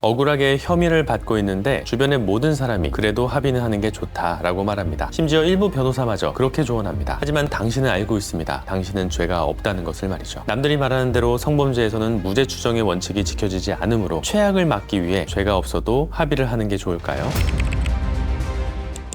억울하게 혐의를 받고 있는데 주변의 모든 사람이 그래도 합의는 하는 게 좋다라고 말합니다. 심지어 일부 변호사마저 그렇게 조언합니다. 하지만 당신은 알고 있습니다. 당신은 죄가 없다는 것을 말이죠. 남들이 말하는 대로 성범죄에서는 무죄 추정의 원칙이 지켜지지 않으므로 최악을 막기 위해 죄가 없어도 합의를 하는 게 좋을까요?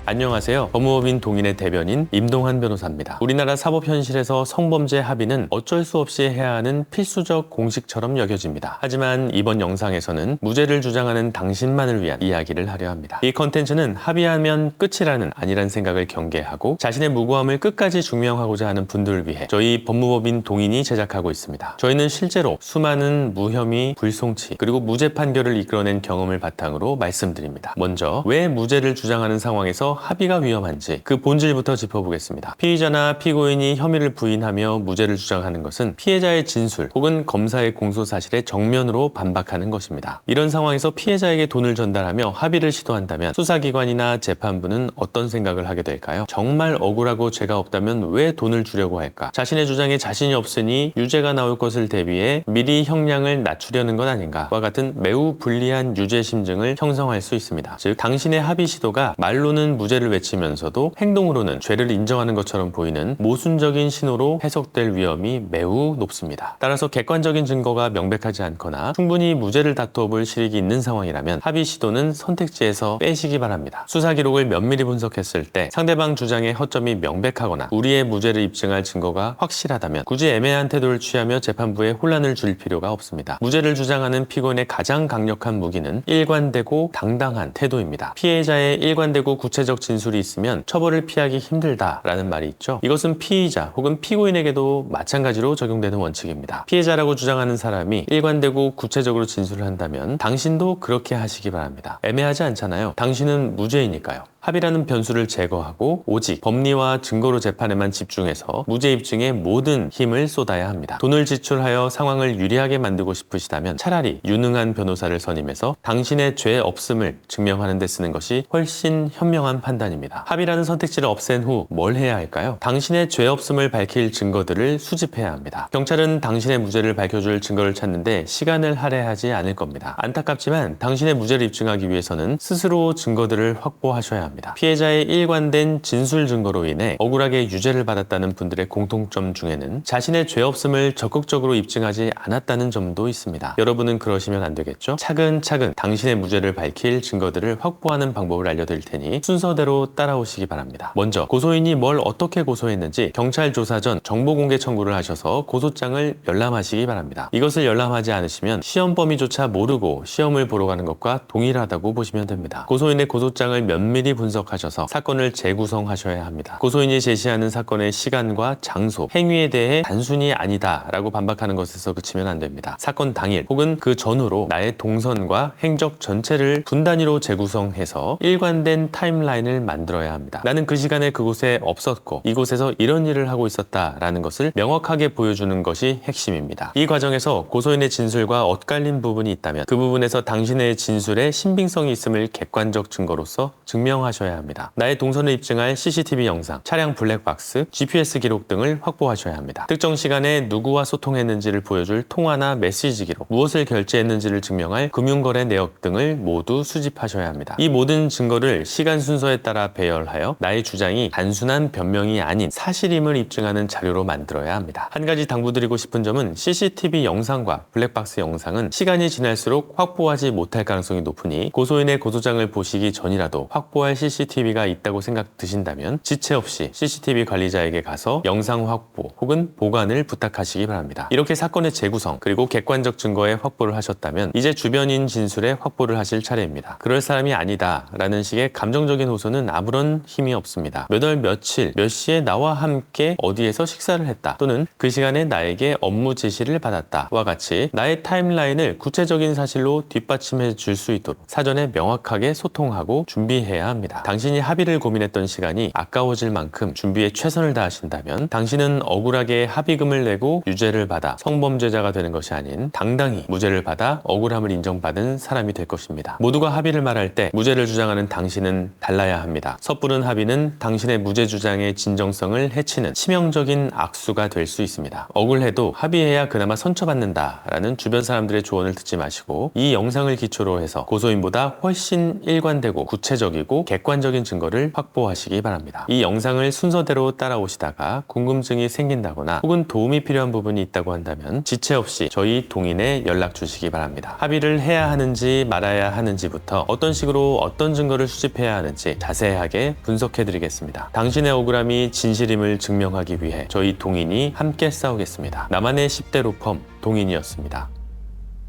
안녕하세요. 법무법인 동인의 대변인 임동환 변호사입니다. 우리나라 사법 현실에서 성범죄 합의는 어쩔 수 없이 해야 하는 필수적 공식처럼 여겨집니다. 하지만 이번 영상에서는 무죄를 주장하는 당신만을 위한 이야기를 하려 합니다. 이 컨텐츠는 합의하면 끝이라는 아니란 생각을 경계하고 자신의 무고함을 끝까지 증명하고자 하는 분들을 위해 저희 법무법인 동인이 제작하고 있습니다. 저희는 실제로 수많은 무혐의, 불송치, 그리고 무죄 판결을 이끌어낸 경험을 바탕으로 말씀드립니다. 먼저 왜 무죄를 주장하는 상황에서 합의가 위험한지 그 본질부터 짚어보겠습니다. 피의자나 피고인이 혐의를 부인하며 무죄를 주장하는 것은 피해자의 진술 혹은 검사의 공소 사실에 정면으로 반박하는 것입니다. 이런 상황에서 피해자에게 돈을 전달하며 합의를 시도한다면 수사기관이나 재판부는 어떤 생각을 하게 될까요? 정말 억울하고 죄가 없다면 왜 돈을 주려고 할까? 자신의 주장에 자신이 없으니 유죄가 나올 것을 대비해 미리 형량을 낮추려는 것 아닌가와 같은 매우 불리한 유죄 심증을 형성할 수 있습니다. 즉 당신의 합의 시도가 말로는 무죄를 외치면서도 행동으로는 죄를 인정하는 것처럼 보이는 모순적인 신호로 해석될 위험이 매우 높습니다. 따라서 객관적인 증거가 명백하지 않거나 충분히 무죄를 다투어 볼 실익이 있는 상황이라면 합의 시도는 선택지에서 빼시기 바랍니다. 수사 기록을 면밀히 분석했을 때 상대방 주장의 허점이 명백하거나 우리의 무죄를 입증할 증거가 확실하다면 굳이 애매한 태도를 취하며 재판부에 혼란을 줄 필요가 없습니다. 무죄를 주장하는 피고인의 가장 강력한 무기는 일관되고 당당한 태도입니다. 피해자의 일관되고 구체적 진술이 있으면 처벌을 피하기 힘들다라는 말이 있죠. 이것은 피의자 혹은 피고인에게도 마찬가지로 적용되는 원칙입니다. 피해자라고 주장하는 사람이 일관되고 구체적으로 진술을 한다면 당신도 그렇게 하시기 바랍니다. 애매하지 않잖아요. 당신은 무죄이니까요. 합의라는 변수를 제거하고 오직 법리와 증거로 재판에만 집중해서 무죄 입증에 모든 힘을 쏟아야 합니다. 돈을 지출하여 상황을 유리하게 만들고 싶으시다면 차라리 유능한 변호사를 선임해서 당신의 죄 없음을 증명하는 데 쓰는 것이 훨씬 현명한 판단입니다. 합의라는 선택지를 없앤 후 뭘 해야 할까요? 당신의 죄 없음을 밝힐 증거들을 수집해야 합니다. 경찰은 당신의 무죄를 밝혀줄 증거를 찾는데 시간을 할애하지 않을 겁니다. 안타깝지만 당신의 무죄를 입증하기 위해서는 스스로 증거들을 확보하셔야 합니다. 피해자의 일관된 진술 증거로 인해 억울하게 유죄를 받았다는 분들의 공통점 중에는 자신의 죄 없음을 적극적으로 입증하지 않았다는 점도 있습니다. 여러분은 그러시면 안 되겠죠? 차근차근 당신의 무죄를 밝힐 증거들을 확보하는 방법을 알려드릴 테니 순서 대로 따라오시기 바랍니다. 먼저 고소인이 뭘 어떻게 고소했는지 경찰 조사 전 정보 공개 청구를 하셔서 고소장을 열람하시기 바랍니다. 이것을 열람하지 않으시면 시험 범위조차 모르고 시험을 보러 가는 것과 동일하다고 보시면 됩니다. 고소인의 고소장을 면밀히 분석하셔서 사건을 재구성하셔야 합니다. 고소인이 제시하는 사건의 시간과 장소, 행위에 대해 단순히 아니다라고 반박하는 것에서 그치면 안 됩니다. 사건 당일 혹은 그 전후로 나의 동선과 행적 전체를 분단위로 재구성해서 일관된 타임라인 을 만들어야 합니다. 나는 그 시간에 그곳에 없었고 이곳에서 이런 일을 하고 있었다라는 것을 명확하게 보여주는 것이 핵심입니다. 이 과정에서 고소인의 진술과 엇갈린 부분이 있다면 그 부분에서 당신의 진술에 신빙성이 있음을 객관적 증거로서 증명하셔야 합니다. 나의 동선을 입증할 CCTV 영상, 차량 블랙박스, GPS 기록 등을 확보하셔야 합니다. 특정 시간에 누구와 소통했는지를 보여줄 통화나 메시지 기록, 무엇을 결제했는지를 증명할 금융거래 내역 등을 모두 수집하셔야 합니다. 이 모든 증거를 시간 순서에 따라 배열하여 나의 주장이 단순한 변명이 아닌 사실임을 입증하는 자료로 만들어야 합니다. 한 가지 당부드리고 싶은 점은 CCTV 영상과 블랙박스 영상은 시간이 지날수록 확보하지 못할 가능성이 높으니 고소인의 고소장을 보시기 전이라도 확보할 CCTV가 있다고 생각 드신다면 지체 없이 CCTV 관리자에게 가서 영상 확보 혹은 보관을 부탁하시기 바랍니다. 이렇게 사건의 재구성 그리고 객관적 증거의 확보를 하셨다면 이제 주변인 진술에 확보를 하실 차례입니다. 그럴 사람이 아니다 라는 식의 감정적인 호소 는 아무런 힘이 없습니다. 몇 월 며칠 몇 시에 나와 함께 어디에서 식사를 했다 또는 그 시간에 나에게 업무 지시를 받았다와 같이 나의 타임라인을 구체적인 사실로 뒷받침해 줄 수 있도록 사전에 명확하게 소통하고 준비해야. 합니다. 당신이 합의를 고민했던 시간이 아까워질 만큼 준비에 최선을 다하신다면 당신은 억울하게 합의금을 내고 유죄를 받아 성범죄자가 되는 것이 아닌 당당히 무죄를 받아 억울함을 인정받은 사람이 될 것입니다. 모두가 합의를 말할 때 무죄를 주장하는 당신은 달라 야 합니다. 섣부른 합의는 당신의 무죄 주장의 진정성을 해치는 치명적인 악수가 될 수 있습니다. 억울해도 합의해야 그나마 선처받는다라는 주변 사람들의 조언을 듣지 마시고 이 영상을 기초로 해서 고소인보다 훨씬 일관되고 구체적이고 객관적인 증거를 확보하시기 바랍니다. 이 영상을 순서대로 따라오시다가 궁금증이 생긴다거나 혹은 도움이 필요한 부분이 있다고 한다면 지체 없이 저희 동인에 연락 주시기 바랍니다. 합의를 해야 하는지 말아야 하는지부터 어떤 식으로 어떤 증거를 수집해야 하는지 자세하게 분석해 드리겠습니다. 당신의 억울함이 진실임을 증명하기 위해 저희 동인이 함께 싸우겠습니다. 나만의 10대 로펌 동인이었습니다.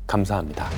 감사합니다.